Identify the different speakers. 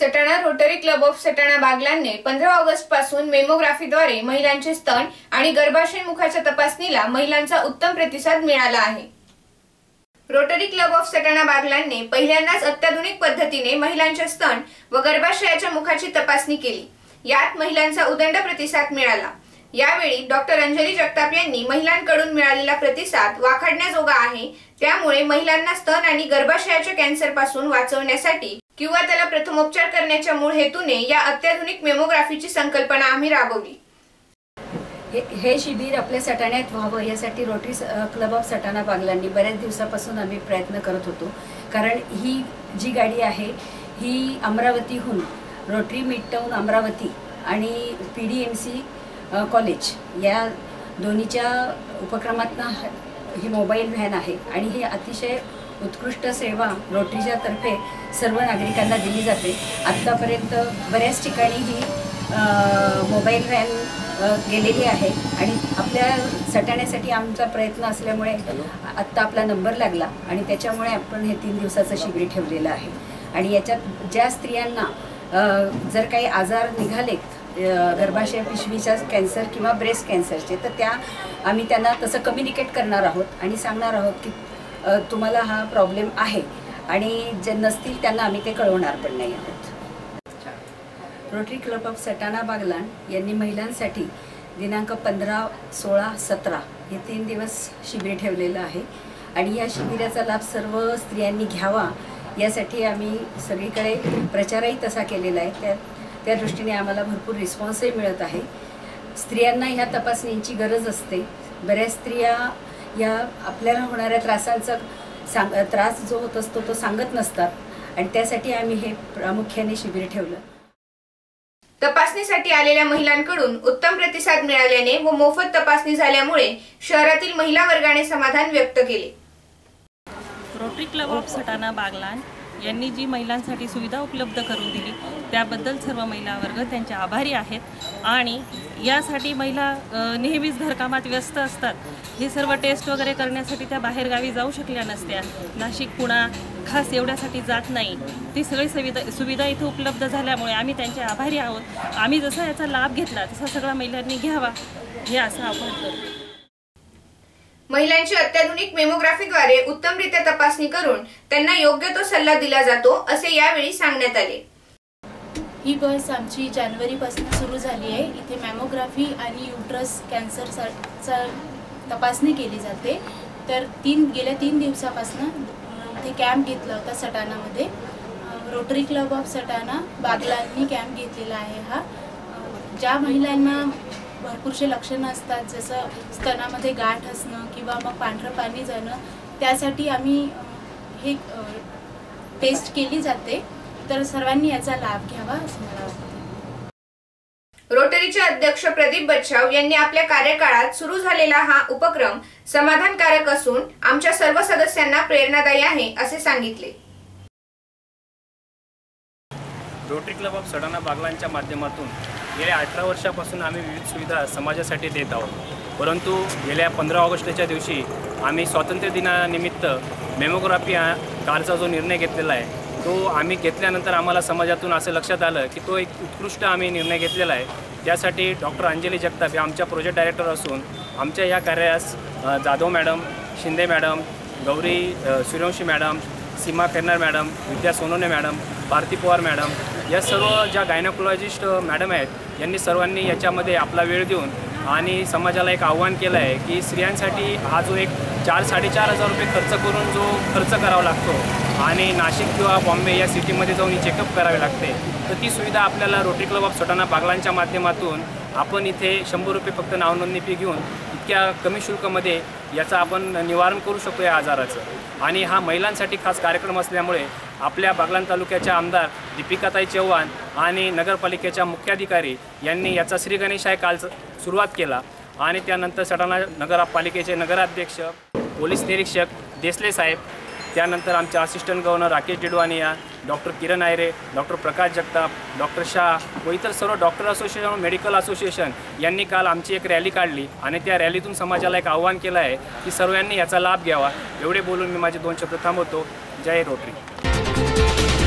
Speaker 1: Satana Rotary Club of Satana बागलांनी पंधरा ऑगस्टपासून मेमोग्राफीद्वारे महिलांचे स्तन आणि गर्भाशय मुखाच्या तपासणीला महिलांचा उत्तम प्रतिसाद मिळाला आहे. रोटरी क्लब ऑफ सटाणा बागलांनी पहिल्यांदाच अत्याधुनिक पद्धतीने महिलांचे स्तन व गर्भाशयाच्या मुखाची तपासणी केली. यात महिलांचा उदंड प्रतिसाद मिळाला. यावेळी डॉक्टर अंजली जगताप यांनी महिलांकडून मिळालेला प्रतिसाद वाखाडण्याजोगा आहे. त्यामुळे महिलांना स्तन आणि गर्भाशयाच्या कॅन्सरपासून वाचवण्यासाठी किंवा त्याला प्रथमोपचार करण्याच्या मूळ हेतूने या अत्याधुनिक मेमोग्राफीची संकल्पना आम्ही राबवली.
Speaker 2: हे हे शिबिर आपल्या सटाण्यात व्हावं यासाठी रोटरी स- क्लब ऑफ सटाणा बागलांनी बऱ्याच दिवसापासून आम्ही प्रयत्न करत होतो. कारण ही जी गाडी आहे ही अमरावतीहून रोटरी मिड टाऊन अमरावती आणि P D M C college या दोन्हीच्या उपक्रमातनं ही मोबाईल व्हॅन आहे आणि हे अतिशय उत्कृष्ट सेवा रोटरीच्या तर्फे सर्व नागरिकांना दिली जाते. आत्तापर्यंत बऱ्याच ठिकाणी ही मोबाईल व्हॅन गेलेली आहे आणि आपल्या सटाण्यासाठी आमचा प्रयत्न असल्यामुळे आत्ता आपला नंबर लागला आणि त्याच्यामुळे आपण हे तीन दिवसाचं शिबिर ठेवलेलं आहे. आणि याच्यात ज्या स्त्रियांना जर काही आजार निघालेत गर्भाशय पिशवीच्या कॅन्सर किंवा ब्रेस्ट कॅन्सरचे तर त्या आम्ही त्यांना तसं कम्युनिकेट करणार आहोत आणि सांगणार आहोत की तुम्हाला हा प्रॉब्लेम आहे. आणि जे नसतील त्यांना आम्ही ते कळवणार पण नाही आहोत. Rotary Club of Satana Baglan यांनी महिलांसाठी दिनांक पंधरा सोळा सतरा हे तीन दिवस शिबिर ठेवलेलं आहे. आणि या शिबिराचा लाभ सर्व स्त्रियांनी घ्यावा यासाठी आम्ही सगळीकडे प्रचारही तसा केलेला आहे. त्या त्या दृष्टीने आम्हाला भरपूर रिस्पॉन्सही मिळत आहे. स्त्रियांना ह्या तपासणींची गरज असते. बऱ्याच स्त्रिया या आपल्याला होणाऱ्या त्रासांचा सांग त्रास जो होत असतो तो सांगत नसतात. आणि त्यासाठी आम्ही हे प्रामुख्याने शिबिर ठेवलं.
Speaker 1: तपासणीसाठी आलेल्या महिलांकडून उत्तम प्रतिसाद मिळाल्याने व मोफत तपासणी झाल्यामुळे शहरातील महिला वर्गाने समाधान व्यक्त केले.
Speaker 3: Rotary Club of Satana Baglan यांनी जी महिलांसाठी सुविधा उपलब्ध करून दिली त्याबद्दल सर्व महिला वर्ग त्यांचे आभारी आहेत. आणि यासाठी महिला नेहमीच घरकामात व्यस्त असतात. हे सर्व टेस्ट वगैरे करण्यासाठी त्या बाहेरगावी जाऊ शकल्या नसत्या. नाशिक पुणा खास एवढ्यासाठी जात नाही. ती सगळी सुविधा सुविधा इथं उपलब्ध झाल्यामुळे आम्ही त्यांचे आभारी आहोत. आम्ही जसा याचा लाभ घेतला तसा सगळ्या महिलांनी घ्यावा हे असं आव्हान करतो.
Speaker 1: महिलांची अत्याधुनिक मेमोग्राफीद्वारे उत्तमरित्या तपासणी करून त्यांना योग्य तो सल्ला दिला जातो असे यावेळी सांगण्यात आले.
Speaker 4: ही बस आमची जानेवारीपासून सुरू झाली आहे. इथे मॅमोग्राफी आणि युट्रस कॅन्सरचा तपासणी केली जाते. तर तीन गेल्या तीन दिवसापासून इथे कॅम्प घेतला होता सटाणामध्ये. रोटरी क्लब ऑफ सटाणा बागलांनी कॅम्प घेतलेला आहे हा. ज्या महिलांना भरपूरसे लक्षणं असतात जसं स्तनामध्ये गाठ असणं किंवा मग पांढरं पाणी जाणं त्यासाठी आम्ही हे टेस्ट केली जाते. तर सर्वांनी याचा लाभ घ्यावा असं मला वाटतं.
Speaker 1: रोटरीचे अध्यक्ष प्रदीप बच्छाव यांनी आपल्या कार्यकाळात सुरू झालेला हा उपक्रम समाधानकारक असून आमच्या सर्व सदस्यांना प्रेरणादायी आहे असे सांगितले.
Speaker 5: रोटरी क्लब ऑफ सडाणा बागलांच्या माध्यमातून गेल्या अठरा वर्षापासून आम्ही विविध सुविधा समाजासाठी देत आहोत. परंतु गेल्या पंधरा ऑगस्टच्या दिवशी आम्ही स्वातंत्र्य दिनानिमित्त मेमोग्राफी कारचा जो निर्णय घेतलेला आहे तो आम्ही घेतल्यानंतर आम्हाला समाजातून असं लक्षात आलं की तो एक उत्कृष्ट आम्ही निर्णय घेतलेला आहे. त्यासाठी डॉक्टर अंजली जगताप या आमच्या प्रोजेक्ट डायरेक्टर असून आमच्या या कार्यास Jadhav madam Shinde madam Gauri Suryavanshi madam Seema Kernar madam Vidya Sonone madam Bharati Pawar madam या सर्व ज्या गायनोकोलॉजिस्ट मॅडम आहेत यांनी सर्वांनी याच्यामध्ये आपला वेळ देऊन आणि समाजाला एक आव्हान केलं आहे की स्त्रियांसाठी हा जो एक चार साडेचार हजार रुपये खर्च करून जो खर्च करावा लागतो आणि नाशिक किंवा बॉम्बे या सिटीमध्ये जाऊन ही चेकअप करावे लागते तर ती सुविधा आपल्याला रोटरी क्लब ऑफ सटाणा बागलांच्या माध्यमातून आपण इथे शंभर रुपये फक्त नावनोंदणी फी घेऊन इतक्या कमी शुल्कामध्ये याचं आपण निवारण करू शकतो या आजाराचं. आणि हा महिलांसाठी खास कार्यक्रम असल्यामुळे आपल्या बागलान तालुक्याच्या आमदार दीपिकाताई चव्हाण आणि नगरपालिकेच्या मुख्याधिकारी यांनी याचा श्रीगणेशाय गणेश काल सुरुवात केला आणि त्यानंतर सटाणा नगरपालिकेचे नगराध्यक्ष पोलीस निरीक्षक देसले साहेब त्यानंतर आमचे assistant governor Rakesh Didwania doctor Kiran Ayre doctor Prakash Jagtap doctor Shah व इतर सर्व डॉक्टर असोसिएशन मेडिकल असोसिएशन यांनी काल आमची एक रॅली काढली आणि त्या रॅलीतून समाजाला एक आव्हान केलं आहे की सर्वांनी याचा लाभ घ्यावा. एवढे बोलून मी माझे दोन शब्द थांबवतो. जय रोटरी.